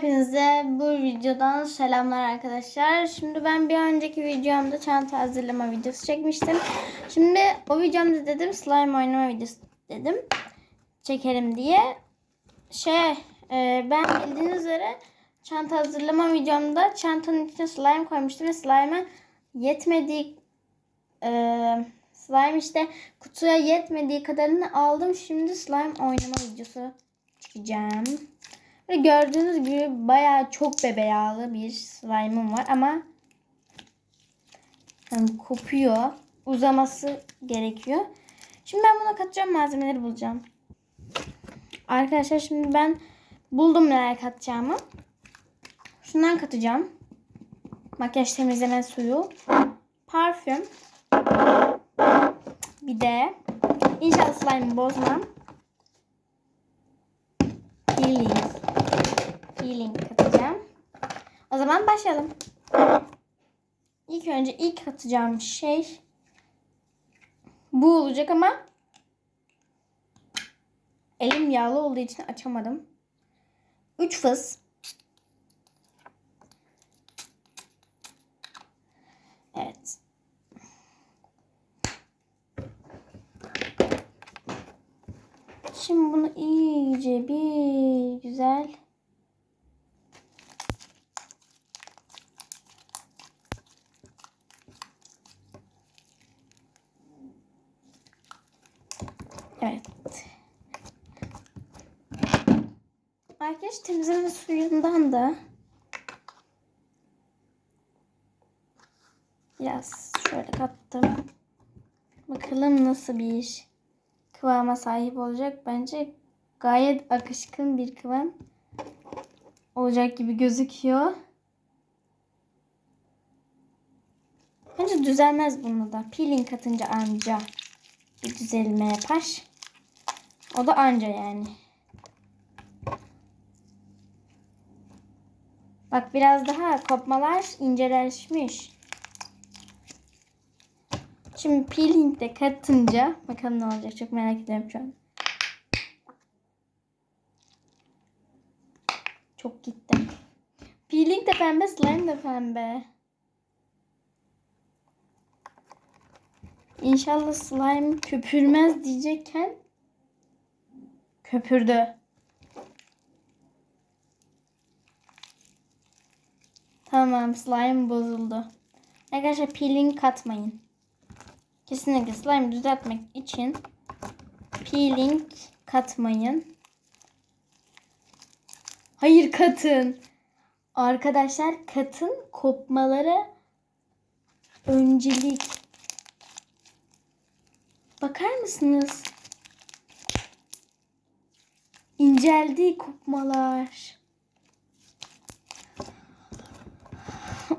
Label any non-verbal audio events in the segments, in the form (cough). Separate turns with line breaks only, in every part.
Hepinize bu videodan selamlar arkadaşlar. Şimdi ben bir önceki videomda çanta hazırlama videosu çekmiştim. Şimdi o videomda dedim slime oynama videosu dedim. Çekelim diye. Şey e, ben bildiğiniz üzere çanta hazırlama videomda çantanın içine slime koymuştum ve slime'a yetmediği e, slime işte kutuya yetmediği kadarını aldım. Şimdi slime oynama videosu çekeceğim. Ve gördüğünüz gibi bayağı çok bebe yağlı bir slime'ım var ama yani kopuyor. Uzaması gerekiyor. Şimdi ben buna katacağım malzemeleri bulacağım. Arkadaşlar şimdi ben buldum neler katacağımı. Şundan katacağım. Makyaj temizleme suyu. Parfüm. Bir de inşallah slime'ı bozmam. Peeling. Peeling katacağım. O zaman başlayalım. İlk önce ilk katacağım şey bu olacak ama elim yağlı olduğu için açamadım. 3 fıs. Evet. Şimdi bunu iyice bir güzel Evet. Arkadaş temizleme suyundan da biraz şöyle kattım. Bakalım nasıl bir kıvama sahip olacak. Bence gayet akışkın bir kıvam olacak gibi gözüküyor. Bence düzelmez bunu da. Peeling katınca anca bir düzelme yapar. O da anca yani. Bak biraz daha kopmalar inceleşmiş. Şimdi peeling de katınca bakalım ne olacak çok merak ediyorum şu an. Çok gittim. Peeling de pembe, slime de pembe. İnşallah slime köpürmez diyecekken köpürdü. Tamam slime bozuldu. Arkadaşlar peeling katmayın. Kesinlikle slime düzeltmek için peeling katmayın. Hayır katın. Arkadaşlar katın kopmalara öncelik. Bakar mısınız? İnceldi kopmalar.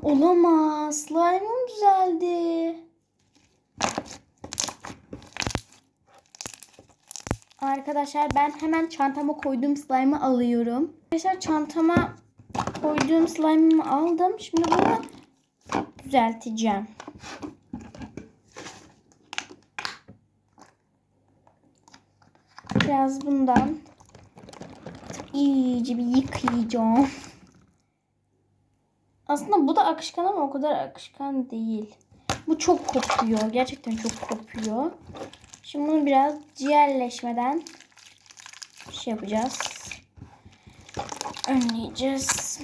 Olamaz. Slime'ım düzeldi. Arkadaşlar ben hemen çantama koyduğum slime'ı alıyorum. Arkadaşlar çantama koyduğum slime'ımı aldım. Şimdi bunu düzelteceğim. Biraz bundan iyice bir yıkayacağım. Aslında bu da akışkan ama o kadar akışkan değil. Bu çok kopuyor. Gerçekten çok kopuyor. Şimdi bunu biraz ciğerleşmeden şey yapacağız. Önleyeceğiz.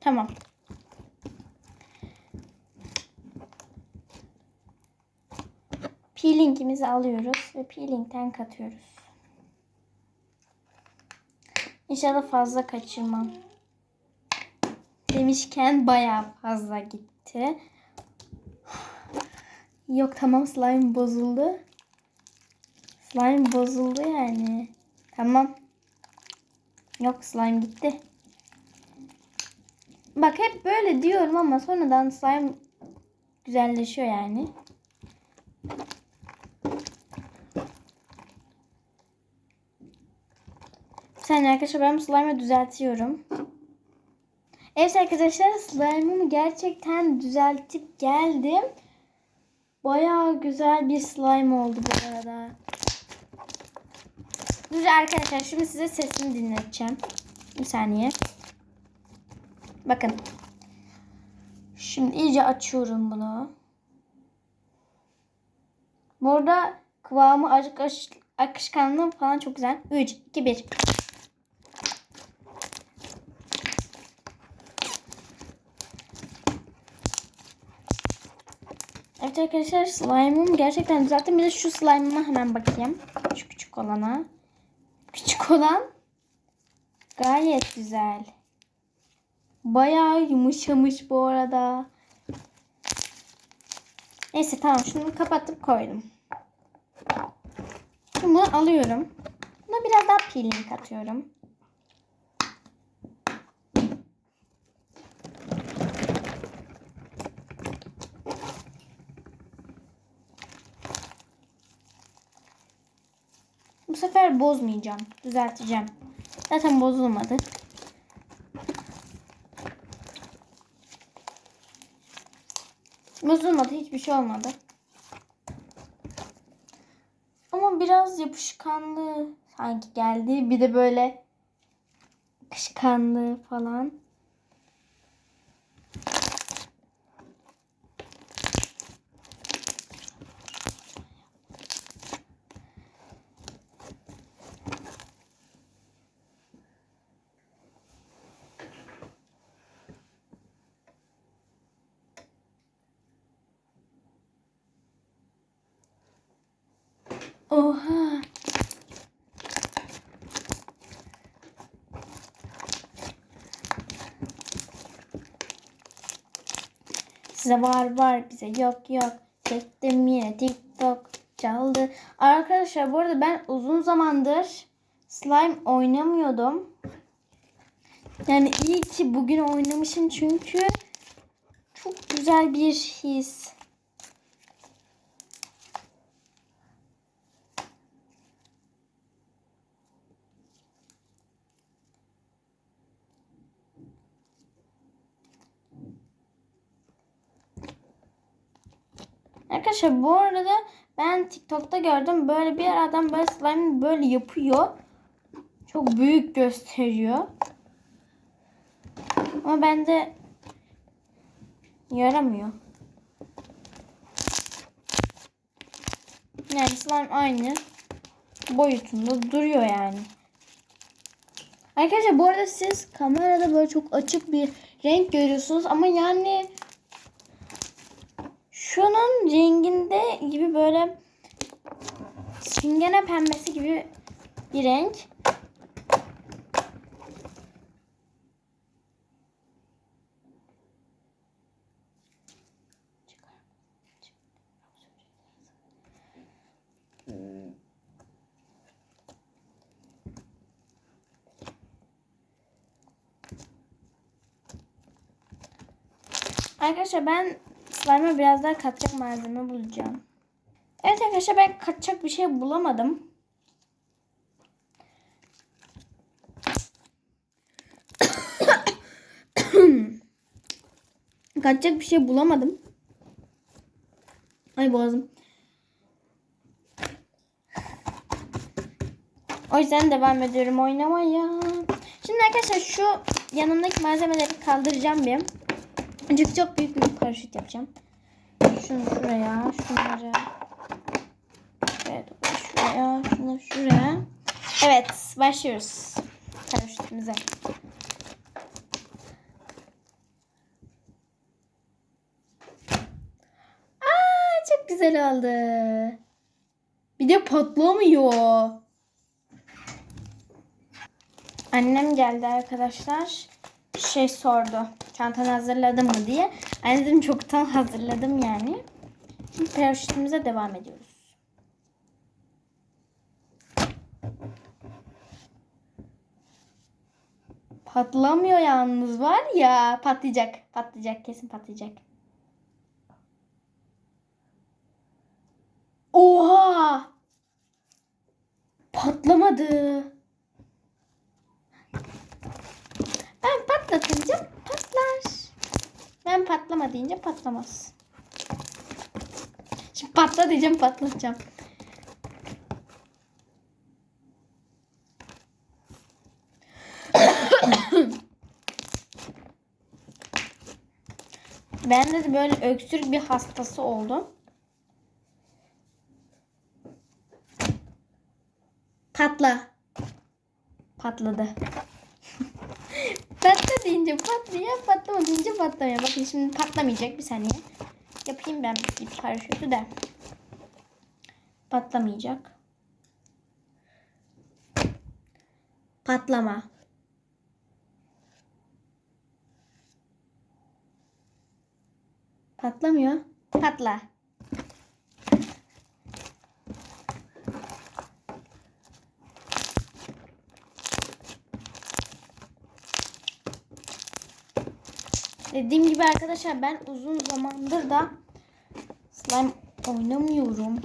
Tamam. Peelingimizi alıyoruz ve peelingten katıyoruz. İnşallah fazla kaçırmam. Demişken bayağı fazla gitti. Yok tamam slime bozuldu. Slime bozuldu yani. Tamam. Yok slime gitti. Bak hep böyle diyorum ama sonradan slime güzelleşiyor yani. Saniye arkadaşlar ben bu slime'ı düzeltiyorum. Evet arkadaşlar slime'ımı gerçekten düzeltip geldim. Bayağı güzel bir slime oldu bu arada. Dur arkadaşlar şimdi size sesini dinleteceğim. Bir saniye. Bakın. Şimdi iyice açıyorum bunu. Burada kıvamı acık akışkanlığı falan çok güzel. 3, 2, 1. Evet arkadaşlar slime'ımı gerçekten düzelttim. Bir de şu slime'ıma hemen bakayım. Şu küçük olana. Küçük olan gayet güzel. Bayağı yumuşamış bu arada. Neyse tamam şunu kapatıp koydum. Şimdi bunu alıyorum. Buna biraz daha peeling atıyorum. Sefer bozmayacağım. Düzelteceğim. Zaten bozulmadı. Bozulmadı. Hiçbir şey olmadı. Ama biraz yapışkanlığı sanki geldi. Bir de böyle akışkanlığı falan. Oha. Size var var bize yok yok. Çektim yine TikTok çaldı. Arkadaşlar bu arada ben uzun zamandır slime oynamıyordum. Yani iyi ki bugün oynamışım çünkü çok güzel bir his. Arkadaşlar bu arada ben TikTok'ta gördüm. Böyle bir adam böyle slime böyle yapıyor. Çok büyük gösteriyor. Ama bende yaramıyor. Yani slime aynı boyutunda duruyor yani. Arkadaşlar bu arada siz kamerada böyle çok açık bir renk görüyorsunuz ama yani şunun renginde gibi böyle süngene pembesi gibi bir renk. Arkadaşlar ben slime'a biraz daha katacak malzeme bulacağım. Evet arkadaşlar ben katacak bir şey bulamadım. (coughs) katacak bir şey bulamadım. Ay boğazım. O yüzden devam ediyorum oynamaya. Şimdi arkadaşlar şu yanımdaki malzemeleri kaldıracağım bir. Çünkü çok büyük bir paraşüt yapacağım. Şunu şuraya, şunları evet, şuraya, şunu şuraya. Evet, başlıyoruz paraşütümüze. Aa, çok güzel oldu. Bir de patlamıyor. Annem geldi arkadaşlar. Şey sordu. Çantanı hazırladın mı diye. Anne dedim çoktan hazırladım yani. Şimdi paraşütümüze devam ediyoruz. Patlamıyor yalnız var ya. Patlayacak. Patlayacak. Kesin patlayacak. Oha! Patlamadı. Ben patlatınca patlar. Ben patlama deyince patlamaz. Şimdi patla diyeceğim patlatacağım. (coughs) ben de böyle öksürük bir hastası oldum. Patla. Patladı. Deyince patlıyor, patlama deyince patlamıyor. Bakın şimdi patlamayacak bir saniye. Yapayım ben bir paraşütü de. Patlamayacak. Patlama. Patlamıyor. Patla. Dediğim gibi arkadaşlar ben uzun zamandır da slime oynamıyorum.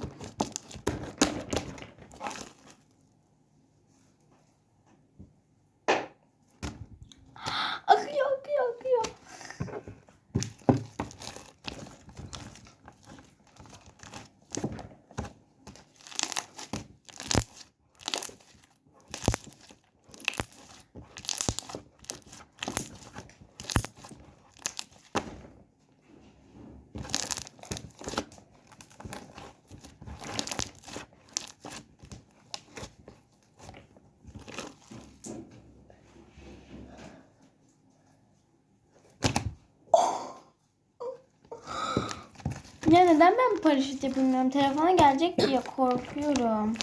Ya neden ben paraşüt yapamıyorum? Telefona gelecek diye korkuyorum.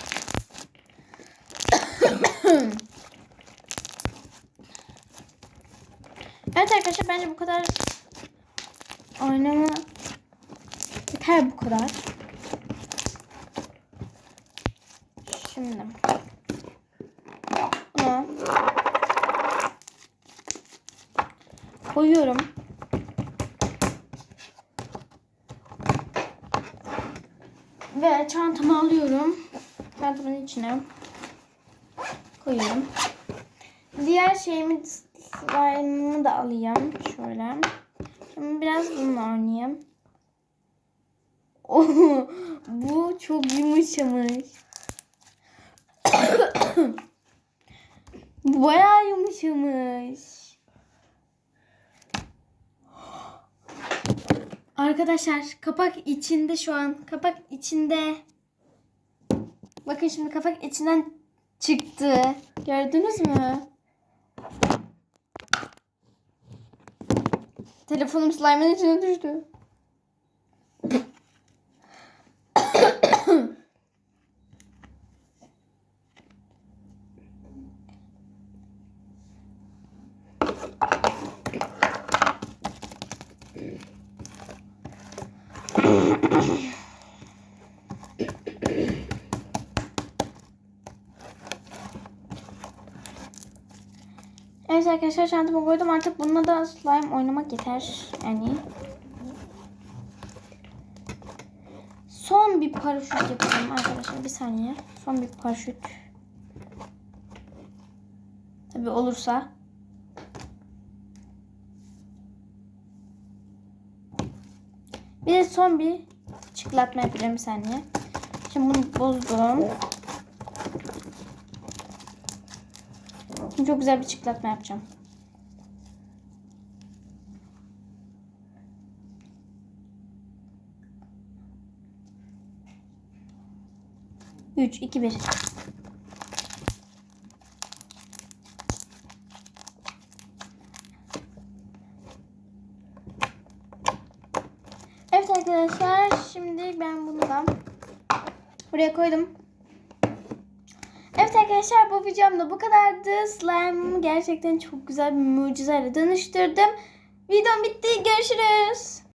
evet arkadaşlar bence bu kadar oynama yeter bu kadar. Şimdi bunu koyuyorum. Ve çantamı alıyorum. Çantamın içine koyuyorum. Diğer şeyimi slime'ımı da alayım. Şöyle. Şimdi biraz bununla oynayayım. Oh, (laughs) bu çok yumuşamış. (coughs) bu bayağı yumuşamış. Arkadaşlar kapak içinde şu an. Kapak içinde. Bakın şimdi kapak içinden çıktı. Gördünüz mü? Telefonum slime'ın içine düştü. Evet arkadaşlar çantama koydum. Artık bununla da slime oynamak yeter. Yani. Son bir paraşüt yapalım arkadaşlar. Bir saniye. Son bir paraşüt. Tabi olursa. Bir de son bir çıklatma yapacağım bir saniye. Şimdi bunu bozdum. Şimdi çok güzel bir çıklatma yapacağım. Üç, iki, bir. Evet arkadaşlar şimdi ben bunu da buraya koydum. Evet arkadaşlar bu videomda bu kadardı. Slime'ımı gerçekten çok güzel bir mucizeyle dönüştürdüm. Videom bitti. Görüşürüz.